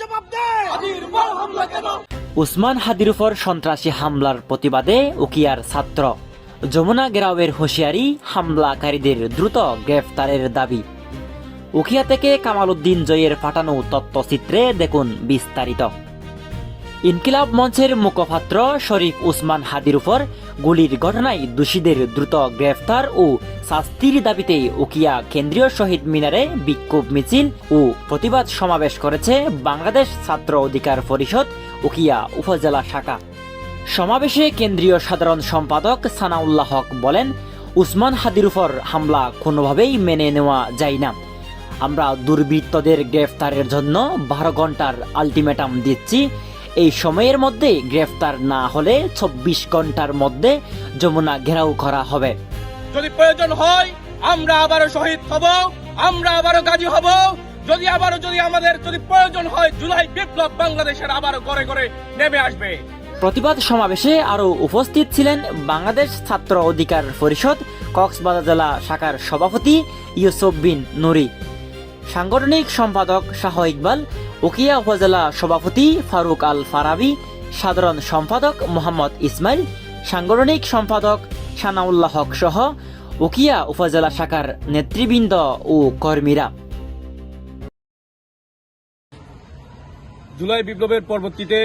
জবাব উসমান হাদির উপর সন্ত্রাসী হামলার প্রতিবাদে উকিয়ার ছাত্র। যমুনা গেরাওয়ের হুঁশিয়ারি হামলাকারীদের দ্রুত গ্রেফতারের দাবি। উকিয়া থেকে কামাল উদ্দিন জয়ের পাঠানো তথ্যচিত্রে দেখুন বিস্তারিত। ইনকিলাব মঞ্চের মুখপাত্র শরীফ উসমান হাদির উপর গুলির ঘটনায় দোষীদের দ্রুত গ্রেফতার ও শাস্তির দাবিতে উকিয়া কেন্দ্রীয় শহীদ মিনারে বিক্ষোভ মিছিল ও প্রতিবাদ সমাবেশ করেছে বাংলাদেশ ছাত্র অধিকার পরিষদ, উকিয়া উপজেলা শাখা। সমাবেশে কেন্দ্রীয় সাধারণ সম্পাদক সানাউল্লাহ হক বলেন, উসমান হাদির উপর হামলা কোনোভাবেই মেনে নেওয়া যায় না। আমরা দুর্বৃত্তদের গ্রেফতারের জন্য বারো ঘণ্টার আলটিমেটাম দিচ্ছি। এই সময়ের মধ্যে গ্রেফতার না হলে চব্বিশ ঘণ্টার মধ্যে যমুনা ঘেরাও করা হবে। যদি প্রয়োজন হয় আমরা আবারও শহীদ হব আমরা আবারও গাজী হব। যদি আবারও যদি আমাদের যদি প্রয়োজন হয় জুলাই বিপ্লব বাংলাদেশের আবারও করে করে নেমে আসবে। প্রতিবাদ সমাবেশে আরও উপস্থিত ছিলেন বাংলাদেশ ছাত্র অধিকার পরিষদ কক্সবাজার জেলা শাখার সভাপতি ইউসুফ বিন নুরি। সাংগঠনিক সম্পাদক শাহ ইকবাল উকিয়া উপজেলা সভাপতি ফারুক আল ফারাবি, সাধারণ সম্পাদক মোহাম্মদ ইসমাইল, সাংগঠনিক সম্পাদক সানাউল্লাহ হক সহ উকিয়া উপজেলা শাখার নেতৃবৃন্দ ও কর্মীরা। জুলাই বিপ্লবের পরবর্তীতে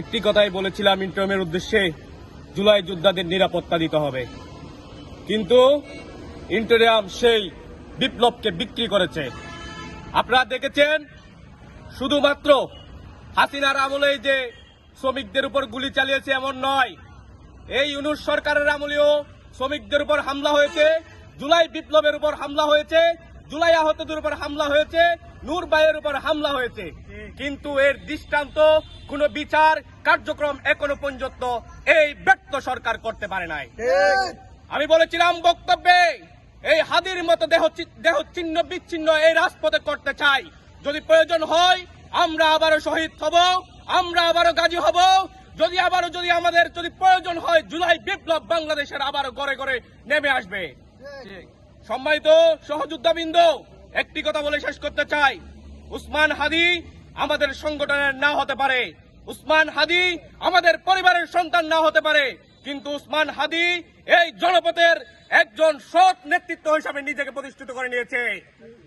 একটি কথাই বলেছিলাম ইন্টারমের উদ্দেশ্যে, জুলাই যোদ্ধাদের নিরাপত্তা দিতে হবে। কিন্তু ইন্টারিয়াম সেই বিপ্লবকে বিক্রি করেছে। আপনারা দেখেছেন শুধুমাত্র হাসিনার আমলেই যে শ্রমিকদের উপর গুলি চালিয়েছে এমন নয়। এই ইউনুস সরকারের আমলেও শ্রমিকদের উপর হামলা হয়েছে, জুলাই বিপ্লবের উপর হামলা হয়েছে, জুলাই আহতদের উপর হামলা হয়েছে, নূর ভাইয়ের উপর হামলা হয়েছে। কিন্তু এর দৃষ্টান্ত, কোনো বিচার কার্যক্রম এখনও পর্যন্ত এই ব্যক্ত সরকার করতে পারে নাই। আমি বলেছিলাম বক্তব্যে, এই হাদির মতো দেহ দেহ চিহ্ন বিচ্ছিন্ন এই রাজপথে করতে চাই। যদি প্রয়োজন হয়, আমরা আবারও শহীদ হব, আমরা আবারও গাজী হব। যদি আবারও যদি আমাদের যদি প্রয়োজন হয়, জুলাই বিপ্লব বাংলাদেশের আবারও করে করে নেমে আসবে। সম্মানিত সহযোদ্ধাবৃন্দ, একটি কথা বলে শেষ করতে চাই। উসমান হাদি আমাদের সংগঠনের না হতে পারে। উসমান হাদি আমাদের পরিবারের সন্তান না হতে পারে। কিন্তু উসমান হাদি এই জনপথের একজন সৎ নেতৃত্ব হিসাবে নিজেকে প্রতিষ্ঠিত করে নিয়েছে।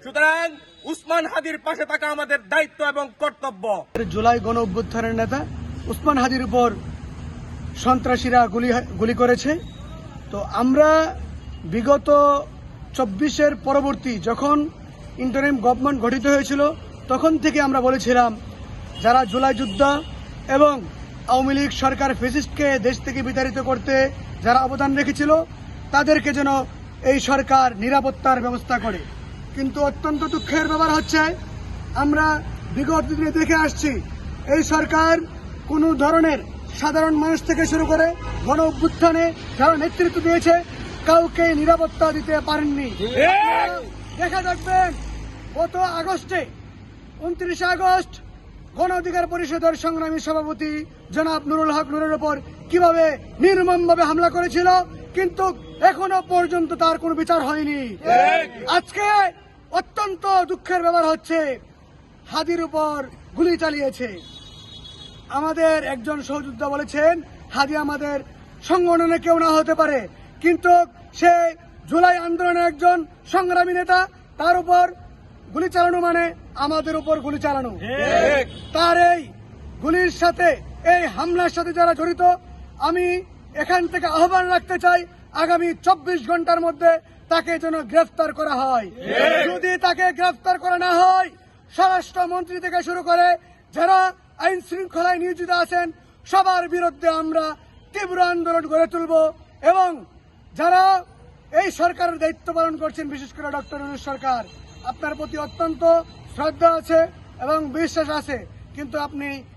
সুতরাং উসমান হাদির পাশে থাকা আমাদের দায়িত্ব এবং কর্তব্য। জুলাই গণ অভ্যুত্থানের নেতা উসমান হাদির উপর সন্ত্রাসীরা গুলি গুলি করেছে। তো আমরা বিগত চব্বিশের পরবর্তী যখন ইন্টারিম গভর্নমেন্ট গঠিত হয়েছিল, তখন থেকে আমরা বলেছিলাম, যারা জুলাই যুদ্ধ এবং আওয়ামী লীগ সরকার ফেসিস্টকে দেশ থেকে বিতাড়িত করতে যারা অবদান রেখেছিল তাদেরকে যেন এই সরকার নিরাপত্তার ব্যবস্থা করে। কিন্তু অত্যন্ত দুঃখের ব্যাপার হচ্ছে, আমরা বিগত দিনে দেখে আসছি, এই সরকার কোনো ধরনের সাধারণ মানুষ থেকে শুরু করে গণ অভ্যুত্থানে যারা নেতৃত্ব দিয়েছে, কাউকে নিরাপত্তা দিতে পারেননি। দেখা দেখবেন গত আগস্টে, উনত্রিশে আগস্ট, গণ অধিকার পরিষদের সংগ্রামী সভাপতি জনাব নুরুল হক নুরের উপর কীভাবে নির্মমভাবে হামলা করেছিল কিন্তু এখনও পর্যন্ত তার কোনো বিচার হয়নি। আজকে অত্যন্ত দুঃখের ব্যাপার হচ্ছে হাদির উপর গুলি চালিয়েছে। আমাদের একজন সহযোদ্ধা বলেছেন হাদি আমাদের সংগঠনে কেউ না হতে পারে। কিন্তু সে জুলাই আন্দোলনের একজন সংগ্রামী নেতা তার উপর গুলি চালানো মানে আমাদের উপর গুলি চালানো। তার এই গুলির সাথে এই হামলার সাথে যারা জড়িত আমি এখান থেকে আহ্বান রাখতে চাই, আগামী চব্বিশ ঘণ্টার মধ্যে তাকে যেন গ্রেফতার করা হয়। যদি তাকে গ্রেফতার করা না হয় স্বরাষ্ট্র মন্ত্রী থেকে শুরু করে যারা আইন শৃঙ্খলায় নিয়োজিত আছেন, সবার বিরুদ্ধে আমরা তীব্র আন্দোলন গড়ে তুলব এবং যারা এই সরকারের দায়িত্ব পালন করছেন, বিশেষ করে ডক্টর ইউনুস সরকার, আপনার প্রতি অত্যন্ত শ্রদ্ধা আছে এবং বিশ্বাস আছে, কিন্তু আপনি